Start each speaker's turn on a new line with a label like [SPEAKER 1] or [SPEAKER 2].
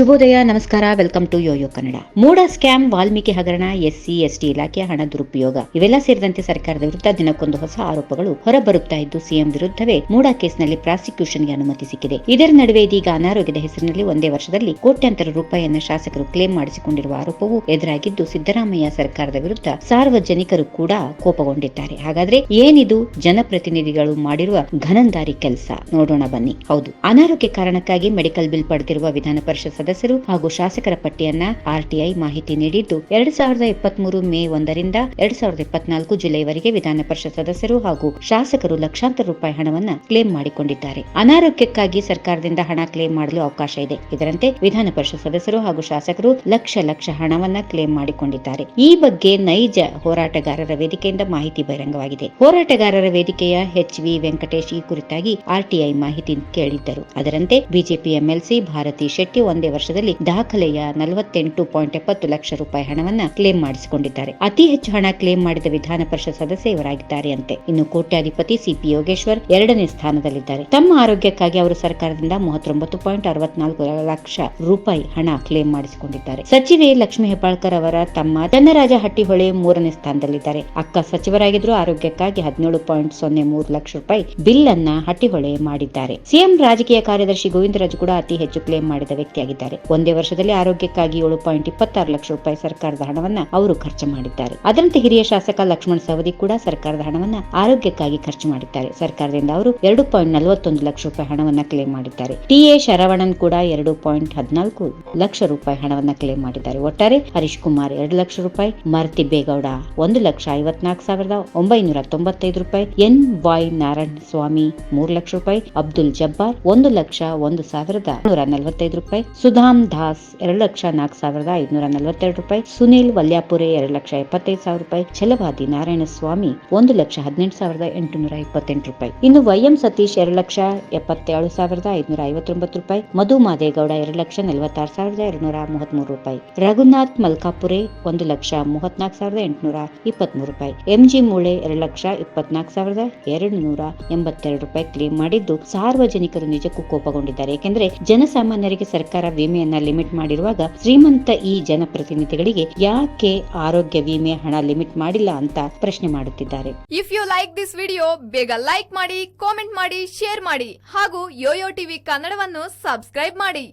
[SPEAKER 1] ಶುಭೋದಯ, ನಮಸ್ಕಾರ, welcome to YoYo Kannada. MUDA scam, Valmiki ಹಗರಣ, ಎಸ್ಸಿ, ಎಸ್ಟಿ ಇಲಾಖೆಯ ಹಣ ದುರುಪಯೋಗ. ಇವೆಲ್ಲ ಸೇರಿದಂತೆ ಸರ್ಕಾರದ ವಿರುದ್ಧ ದಿನಕ್ಕೊಂದು ಹೊಸ ಆರೋಪಗಳು ಹೊರಬರುತ್ತಾ ಇದ್ದು, ಸಿಎಂ ವಿರುದ್ಧವೇ ಮೂಡ ಕೇಸ್ನಲ್ಲಿ ಪ್ರಾಸಿಕ್ಯೂಷನ್ಗೆ ಅನುಮತಿ ಸಿಕ್ಕಿದೆ. ಇದರ ನಡುವೆ ಇದೀಗ ಅನಾರೋಗ್ಯದ ಹೆಸರಿನಲ್ಲಿ ಒಂದೇ ವರ್ಷದಲ್ಲಿ ಕೋಟ್ಯಾಂತರ ರೂಪಾಯಿಯನ್ನು ಶಾಸಕರು ಕ್ಲೇಮ್ ಮಾಡಿಸಿಕೊಂಡಿರುವ ಆರೋಪವು ಎದುರಾಗಿದ್ದು, ಸಿದ್ದರಾಮಯ್ಯ ಸರ್ಕಾರದ ವಿರುದ್ಧ ಸಾರ್ವಜನಿಕರು ಕೂಡ ಕೋಪಗೊಂಡಿದ್ದಾರೆ. ಹಾಗಾದ್ರೆ ಏನಿದು? ಜನಪ್ರತಿನಿಧಿಗಳು ಮಾಡಿರುವ ಘನಂದಾರಿ ಕೆಲಸ. ನೋಡೋಣ ಬನ್ನಿ. ಹೌದು. ಅನಾರೋಗ್ಯ ಕಾರಣಕ್ಕಾಗಿ ಮೆಡಿಕಲ್ ಬಿಲ್ ಪಡೆದಿರುವ ವಿಧಾನ ಪರಿಷತ್ ಸದಸ್ಯರು ಹಾಗೂ ಶಾಸಕರ ಪಟ್ಟಿಯನ್ನ ಆರ್ಟಿಐ ಮಾಹಿತಿ ನೀಡಿದ್ದು, ಎರಡ್ ಸಾವಿರದ ಇಪ್ಪತ್ಮೂರು ಮೇ ಒಂದರಿಂದ ಎರಡ್ ಸಾವಿರದ ಇಪ್ಪತ್ನಾಲ್ಕು ಜುಲೈವರೆಗೆ ವಿಧಾನ ಪರಿಷತ್ ಸದಸ್ಯರು ಹಾಗೂ ಶಾಸಕರು ಲಕ್ಷಾಂತರ ರೂಪಾಯಿ ಹಣವನ್ನ ಕ್ಲೇಮ್ ಮಾಡಿಕೊಂಡಿದ್ದಾರೆ. ಅನಾರೋಗ್ಯಕ್ಕಾಗಿ ಸರ್ಕಾರದಿಂದ ಹಣ ಕ್ಲೇಮ್ ಮಾಡಲು ಅವಕಾಶ ಇದೆ. ಇದರಂತೆ ವಿಧಾನ ಪರಿಷತ್ ಸದಸ್ಯರು ಹಾಗೂ ಶಾಸಕರು ಲಕ್ಷ ಲಕ್ಷ ಹಣವನ್ನ ಕ್ಲೇಮ್ ಮಾಡಿಕೊಂಡಿದ್ದಾರೆ. ಈ ಬಗ್ಗೆ ನೈಜ ಹೋರಾಟಗಾರರ ವೇದಿಕೆಯಿಂದ ಮಾಹಿತಿ ಬಹಿರಂಗವಾಗಿದೆ. ಹೋರಾಟಗಾರರ ವೇದಿಕೆಯ ಎಚ್ ವಿ ವೆಂಕಟೇಶ್ ಈ ಕುರಿತಾಗಿ ಆರ್ಟಿಐ ಮಾಹಿತಿ ಕೇಳಿದ್ದರು. ಅದರಂತೆ ಬಿಜೆಪಿ ಎಂಎಲ್ಸಿ ಭಾರತಿ ಶೆಟ್ಟಿ ಒಂದೇ ವರ್ಷದಲ್ಲಿ ದಾಖಲೆಯ ನಲವತ್ತೆಂಟು ಪಾಯಿಂಟ್ ಎಪ್ಪತ್ತು ಲಕ್ಷ ರೂಪಾಯಿ ಹಣವನ್ನ ಕ್ಲೇಮ್ ಮಾಡಿಸಿಕೊಂಡಿದ್ದಾರೆ. ಅತಿ ಹೆಚ್ಚು ಹಣ ಕ್ಲೇಮ್ ಮಾಡಿದ ವಿಧಾನ ಪರಿಷತ್ ಸದಸ್ಯ ಇವರಾಗಿದ್ದಾರೆ ಅಂತೆ. ಇನ್ನು ಕೋಟ್ಯಾಧಿಪತಿ ಸಿಪಿ ಯೋಗೇಶ್ವರ್ ಎರಡನೇ ಸ್ಥಾನದಲ್ಲಿದ್ದಾರೆ. ತಮ್ಮ ಆರೋಗ್ಯಕ್ಕಾಗಿ ಅವರು ಸರ್ಕಾರದಿಂದ ಮೂವತ್ತೊಂಬತ್ತು ಪಾಯಿಂಟ್ ಅರವತ್ನಾಲ್ಕು ಲಕ್ಷ ರೂಪಾಯಿ ಹಣ ಕ್ಲೇಮ್ ಮಾಡಿಸಿಕೊಂಡಿದ್ದಾರೆ. ಸಚಿವೆ ಲಕ್ಷ್ಮೀ ಹೆಬ್ಬಾಳ್ಕರ್ ಅವರ ತಮ್ಮ ಚನ್ನರಾಜ ಹಟ್ಟಿಹೊಳೆ ಮೂರನೇ ಸ್ಥಾನದಲ್ಲಿದ್ದಾರೆ. ಅಕ್ಕ ಸಚಿವರಾಗಿದ್ರು ಆರೋಗ್ಯಕ್ಕಾಗಿ ಹದಿನೇಳು ಪಾಯಿಂಟ್ ಸೊನ್ನೆ ಮೂರು ಲಕ್ಷ ರೂಪಾಯಿ ಬಿಲ್ ಅನ್ನ ಹಟ್ಟಿಹೊಳೆ ಮಾಡಿದ್ದಾರೆ. ಸಿಎಂ ರಾಜಕೀಯ ಕಾರ್ಯದರ್ಶಿ ಗೋವಿಂದರಾಜು ಕೂಡ ಅತಿ ಹೆಚ್ಚು ಕ್ಲೇಮ್ ಮಾಡಿದ ವ್ಯಕ್ತಿಯಾಗಿದ್ದಾರೆ. ಒಂದೇ ವರ್ಷದಲ್ಲಿ ಆರೋಗ್ಯಕ್ಕಾಗಿ ಏಳು ಪಾಯಿಂಟ್ ಇಪ್ಪತ್ತಾರು ಲಕ್ಷ ರೂಪಾಯಿ ಸರ್ಕಾರದ ಹಣವನ್ನ ಅವರು ಖರ್ಚು ಮಾಡಿದ್ದಾರೆ. ಅದರಂತೆ ಹಿರಿಯ ಶಾಸಕ ಲಕ್ಷ್ಮಣ್ ಸವದಿ ಕೂಡ ಸರ್ಕಾರದ ಹಣವನ್ನ ಆರೋಗ್ಯಕ್ಕಾಗಿ ಖರ್ಚು ಮಾಡಿದ್ದಾರೆ. ಸರ್ಕಾರದಿಂದ ಅವರು ಎರಡು ಪಾಯಿಂಟ್ ನಲವತ್ತೊಂದು ಲಕ್ಷ ರೂಪಾಯಿ ಹಣವನ್ನ ಕ್ಲೇಮ್ ಮಾಡಿದ್ದಾರೆ. ಟಿಎ ಶರವಣನ್ ಕೂಡ ಎರಡು ಪಾಯಿಂಟ್ ಹದಿನಾಲ್ಕು ಲಕ್ಷ ರೂಪಾಯಿ ಹಣವನ್ನ ಕ್ಲೇಮ್ ಮಾಡಿದ್ದಾರೆ. ಒಟ್ಟಾರೆ ಹರೀಶ್ ಕುಮಾರ್ ಎರಡು ಲಕ್ಷ ರೂಪಾಯಿ ಮರ್ತಿಬೇಗೌಡ ಒಂದು ಲಕ್ಷ ಐವತ್ನಾಲ್ಕು ಸಾವಿರದ ಒಂಬೈನೂರ ತೊಂಬತ್ತೈದು ರೂಪಾಯಿ, ಎನ್ ವೈ ನಾರಾಯಣ ಸ್ವಾಮಿ ಮೂರು ಲಕ್ಷ ರೂಪಾಯಿ, ಅಬ್ದುಲ್ ಜಬ್ಬಾರ್ ಒಂದು ಲಕ್ಷ ಒಂದು ಸಾವಿರದ ನೂರ ನಲವತ್ತೈದು ರೂಪಾಯಿ ಸುಧಾಮ್ ದಾಸ್ ಎರಡು ಲಕ್ಷ ನಾಲ್ಕು ಸಾವಿರದ ಐದುನೂರ ನಲವತ್ತೆರಡು ರೂಪಾಯಿ, ಸುನೀಲ್ ವಲ್ಯಾಪುರೆ ಎರಡು ಲಕ್ಷ ಎಪ್ಪತ್ತೈದು ಸಾವಿರ ರೂಪಾಯಿ, ಛಲವಾದಿ ನಾರಾಯಣ ಸ್ವಾಮಿ ಒಂದು ಲಕ್ಷ ಹದಿನೆಂಟು ಸಾವಿರದ ಎಂಟುನೂರ ಇಪ್ಪತ್ತೆಂಟು ರೂಪಾಯಿ. ಇನ್ನು ವೈಎಂ ಸತೀಶ್ ಎರಡು ಲಕ್ಷ ಎಪ್ಪತ್ತೇಳು ಸಾವಿರದ ಐದುನೂರ ಐವತ್ತೊಂಬತ್ತು ರೂಪಾಯಿ, ಮಧು ಮಾದೇಗೌಡ ಎರಡು ಲಕ್ಷ ನಲವತ್ತಾರು ಸಾವಿರದ ಎರಡುನೂರ ಮೂವತ್ಮೂರು ರೂಪಾಯಿ. ರಘುನಾಥ್ ಮಲ್ಕಾಪುರೆ ಒಂದು ಲಕ್ಷ ಮೂವತ್ನಾಲ್ಕು ಸಾವಿರದ ಎಂಟುನೂರ ಇಪ್ಪತ್ಮೂರು ರೂಪಾಯಿ. ಎಂಜಿ ಮೂಳೆ ಎರಡು ಲಕ್ಷ ಇಪ್ಪತ್ನಾಲ್ಕು ಸಾವಿರದ ಎರಡು ನೂರ ಎಂಬತ್ತೆರಡು ರೂಪಾಯಿ ಕ್ಲೇಮ್ ಮಾಡಿದ್ದು ಸಾರ್ವಜನಿಕರು ನಿಜಕ್ಕೂ ಕೋಪಗೊಂಡಿದ್ದಾರೆ. ಏಕೆಂದರೆ ಜನಸಾಮಾನ್ಯರಿಗೆ ಸರ್ಕಾರ ವಿಮೆಯನ್ನ ಲಿಮಿಟ್ ಮಾಡಿರುವಾಗ ಶ್ರೀಮಂತ ಈ ಜನಪ್ರತಿನಿಧಿಗಳಿಗೆ ಯಾಕೆ ಆರೋಗ್ಯ ವಿಮೆ ಹಣ ಲಿಮಿಟ್ ಮಾಡಿಲ್ಲ ಅಂತ ಪ್ರಶ್ನೆ ಮಾಡುತ್ತಿದ್ದಾರೆ.
[SPEAKER 2] If you like this video ಬೇಗ ಲೈಕ್ ಮಾಡಿ ಕಾಮೆಂಟ್ ಮಾಡಿ ಶೇರ್ ಮಾಡಿ ಹಾಗೂ ಯೋಯೋ ಟಿವಿ ಕನ್ನಡವನ್ನು ಸಬ್ಸ್ಕ್ರೈಬ್ ಮಾಡಿ.